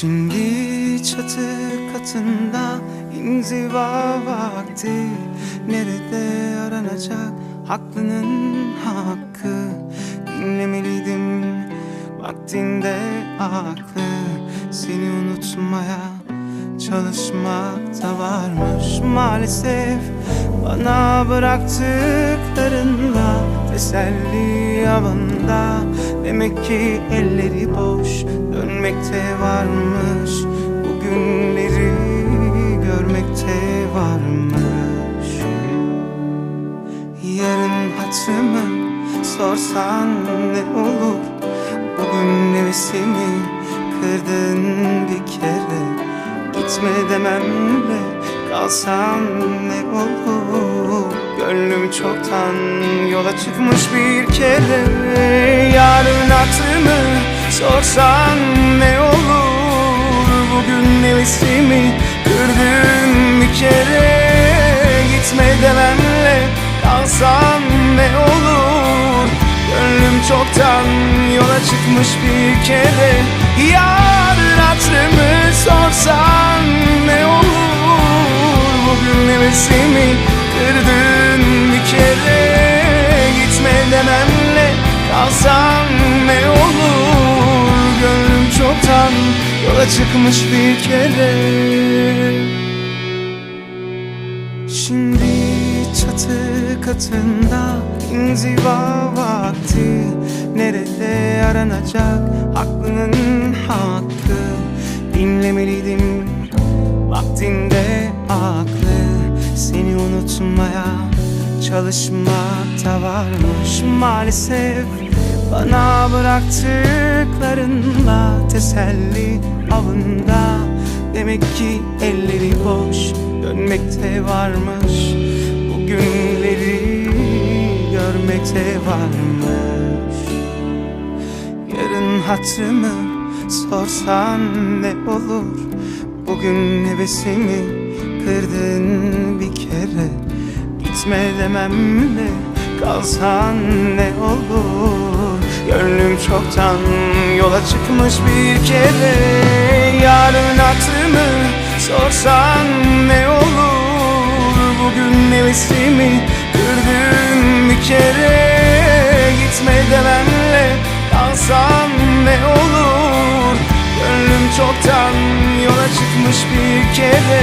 Şimdi çatı katında inziva vakti. Nerede aranacak haklının hakkı? Dinlemeliydim vaktinde aklı. Seni unutmaya çalışmakta varmış. Maalesef bana bıraktıklarınla Teselli avında Demek ki elleri boş Dönmekte varmış. Bugünleri görmekte varmış. Yarın hatırımı sorsan ne olur? Bugün nefesimi kırdın bir kere. Gitme dememle kalsam ne olur Gönlüm çoktan yola çıkmış bir kere. Yarın hatırımı sorsan ne olur? Bugün nefesimi kırdın bir kere. Gitme dememle kalsam ne olur? Gönlüm çoktan yola çıkmış bir kere. Yarın hatırımı sorsan ne olur? Bugün nefesimi kırdın yola bir kere. Şimdi çatı katında inziva vakti. Nerede aranacak aklının hakkı? Dinlemeliydim vaktinde aklı. Seni unutmaya çalışmakta varmış Maalesef bana bıraktıklarınla teselli avında. Demek ki elleri boş dönmekte varmış. Bugünleri görmekte varmış. Yarın hatırımı sorsan ne olur? Bugün hevesimi kırdın bir kere. Gitme dememle kalsan ne olur Gönlüm çoktan yola çıkmış bir kere. Yarın hatırımı sorsan ne olur? Bugün nefesimi kırdın bir kere. Gitme dememle kalsam ne olur? Gönlüm çoktan yola çıkmış bir kere.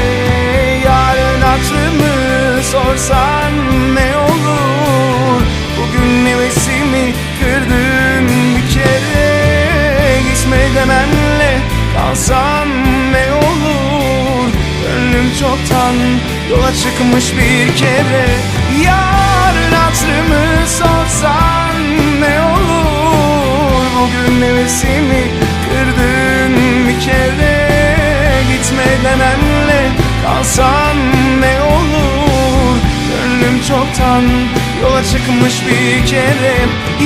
Yarın hatırımı sorsan ne olur kalsam ne olur? Gönlüm çoktan yola çıkmış bir kere. Yarın hatırımı sorsan ne olur? Bugün nefesimi kırdın bir kere. Gitme dememle kalsam ne olur? Gönlüm çoktan yola çıkmış bir kere.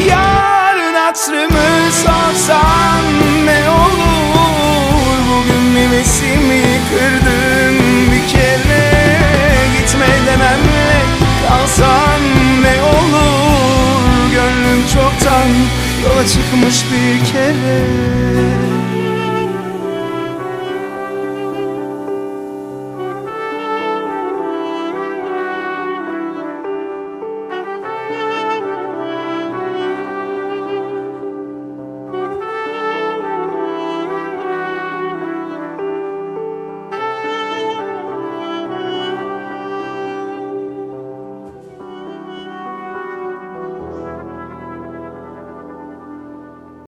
Yarın hatırımı sorsan çıkmış bir kere